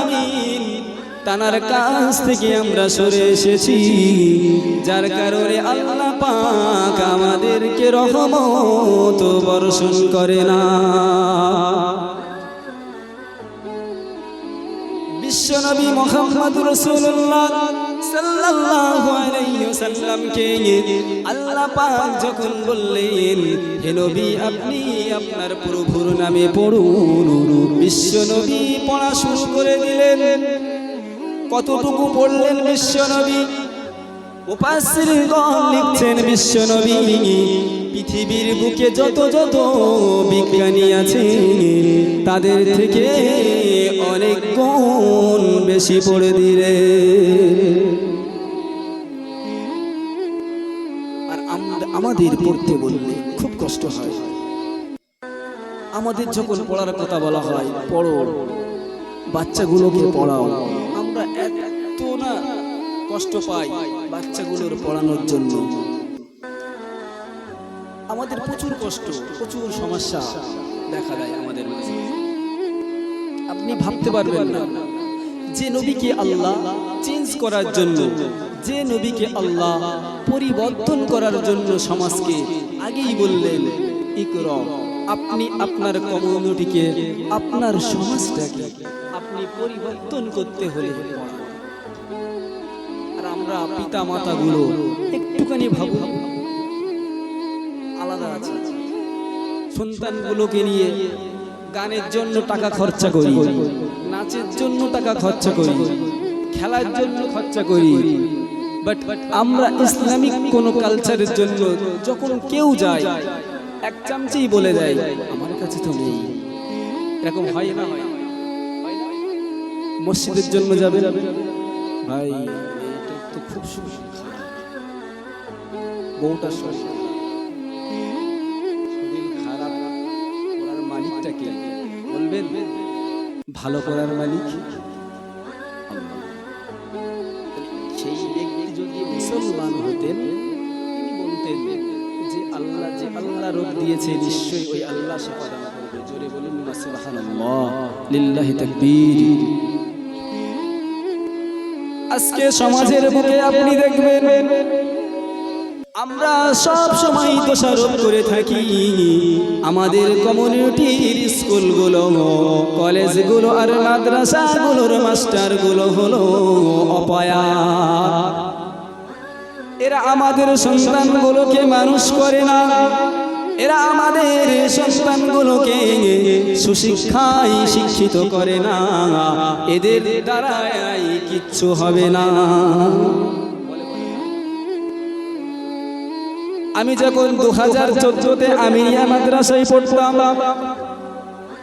আলামিন তানার কাছ থেকে আমরা সরে এসেছি। যার কারণে আল্লাহ পাক আমাদেরকে রহমত বর্ষণ করে না। বিশ্বনবী মোহাম্মদ রসুল্লাহ সাল্লাল্লাহু আলাইহি ওয়াসাল্লামকে আল্লাহ পাক যখন বললেন, হে নবী, আপনি আপনার প্রভুর নামে পড়ুন বিশ্বনবী পড়া শুরু করে দিলেন। কতটুকু পড়লেন বিশ্বনবী উপাসিরগণ লিখছেন বিশ্বনবী পৃথিবীর বুকে যত যত বিজ্ঞানী আছে তাদের থেকে অনেক গুণ বেশি পড়ে দিলে আমাদের পড়তে বললে খুব কষ্ট হয়। আমাদের যখন পড়ার কথা বলা হয়, পড়ো। বাচ্চাগুলোকে পড়াও। আমরা এত না কষ্ট পাই বাচ্চাগুলোর পড়ানোর জন্য। আমাদের প্রচুর কষ্ট, প্রচুর সমস্যা দেখা দেয় আমাদের আপনি ভাবতে পারবেন না। যে নবীকে আল্লাহ চেঞ্জ করার জন্য, যে নবীকে আল্লাহ পরিবর্তন করার জন্য সমাজকে আগেই বললেন ইকর আপনি আপনার কমিউনিটিকে, আপনার সমাজটাকে আপনি পরিবর্তন করতে হলে আর আমরা পিতা মাতাগুলো একটুখানি ভাবুন, আলাদা আছে। সন্তানগুলোকে নিয়ে গানের জন্য টাকা খরচা করি, নাচের জন্য টাকা খরচা করি, খেলার জন্য খরচা করি। বাট আমরা ইসলামিক কোন কালচারের জন্য যখন কেউ যায়, এক চামচেই বলে দেয়, আমার কাছে তো নেই। এরকম হয় না। মসজিদের জন্য যাবে ভাই তো খুব খারাপ। বউটা শরীর বলবেন? ভালো করার মালিক? সেই ব্যক্তি যদি মুসলমান হতেন, তিনি বলতেন যে আল্লাহ যে আল্লাহ রোগ দিয়েছে, নিশ্চয়ই ওই আল্লাহ দান করবে। জোরে বলুন সুবহানাল্লাহ। তাকবীর। আজকে সমাজের বুকে আপনি দেখবেন আমরা সব সময় দোষারোপ করে থাকি। আমাদের কমিউনিটির স্কুলগুলো, কলেজগুলো আর মাদ্রাসাগুলোর মাস্টারগুলো হলো অপয়া। এরা আমাদের সন্তানগুলোকে মানুষ করে না। এরা আমাদের সন্তানগুলোকে সুশিক্ষায় শিক্ষিত করে না। এদের দ্বারাই কিচ্ছু হবে না। আমি যখন দু হাজার চোদ্দতে আমিনিয়া মাদ্রাসায় পড়তাম,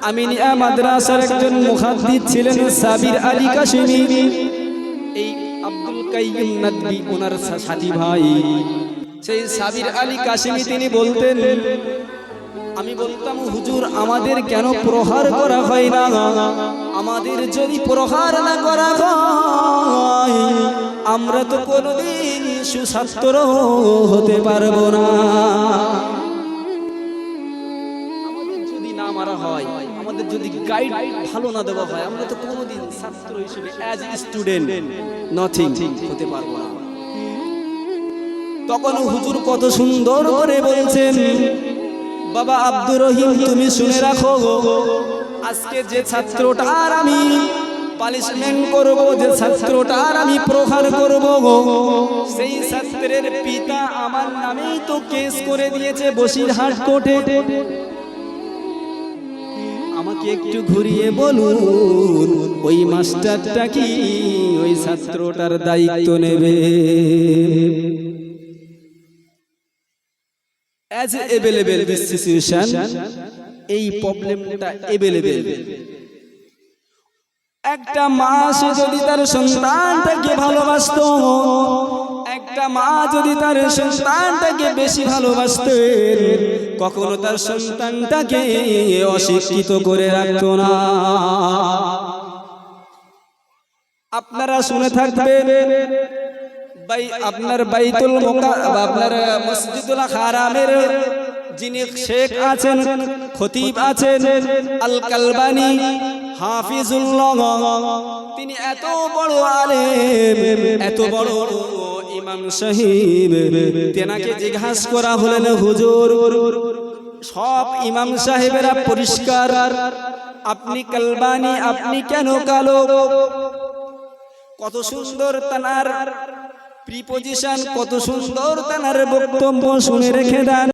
আমিনিয়া মাদ্রাসার একজন মুহাদ্দিস ছিলেন সাবির আলী কাশিমি। এই আব্দুল কাইয়ুম নাদবি ওনার সাথী ভাই। সেই সাবির আলী কাশিমি তিনি বলতেন, আমি বলতাম, হুজুর, আমাদের কেন প্রহার করা হয় না? আমাদের যদি প্রহার না করা হয়, আমরা তো কোনোদিন সুছাত্র হতে পারব না। যদি না মারা হয়, আমাদের যদি গাইড ভালো না দেওয়া হয়, আমরা তো কোনোদিন ছাত্র হিসেবে অ্যাজ স্টুডেন্ট নাথিং হতে পারব না। তখন হুজুর কত সুন্দর করে বলছেন, বাবা আব্দুর রহিম, তুমি শুনে রাখো, আজকে যে ছাত্রটার আমি পানিশমেন্ট করব যে ছাত্রটার আমি প্রহার করব সেই ছাত্রের পিতা আমার নামেই তো কেস করে দিয়েছে বসিরহাট কোর্টে। আমাকে একটু ঘুরিয়ে বলুন, ওই মাস্টারটা কি ওই ছাত্রটার দায়িত্ব নেবে? অ্যাজ এভেলেবেল এই প্রবলেমটা এভেলেবেল একটা মা যদি তার সন্তানটাকে ভালোবাসতো, একটা মা যদি তার সন্তানটাকে বেশি ভালোবাসতো, কখনো তার সন্তানটাকে অশিক্ষিত করে রাখতো না। আপনারা শুনে থাকবেন আপনার বাইতুল আপনার মসজিদুল হারামের যিনি শেখ আছেন, খতিব আছেন আল কালবানি হাফিজুল্লাহ, তিনি এত বড় আলেম, এত বড় ইমাম সাহেব, তেনাকে জিজ্ঞাসা করা হলেন, হুজুর, সব ইমাম সাহেবেরা পরিষ্কার? আপনি কালবানি, আপনি কেন কালো? কত সুন্দর তানার প্রিপোজিশন কত সুন্দর তানার বক্তব্য শুনে রেখে দেন।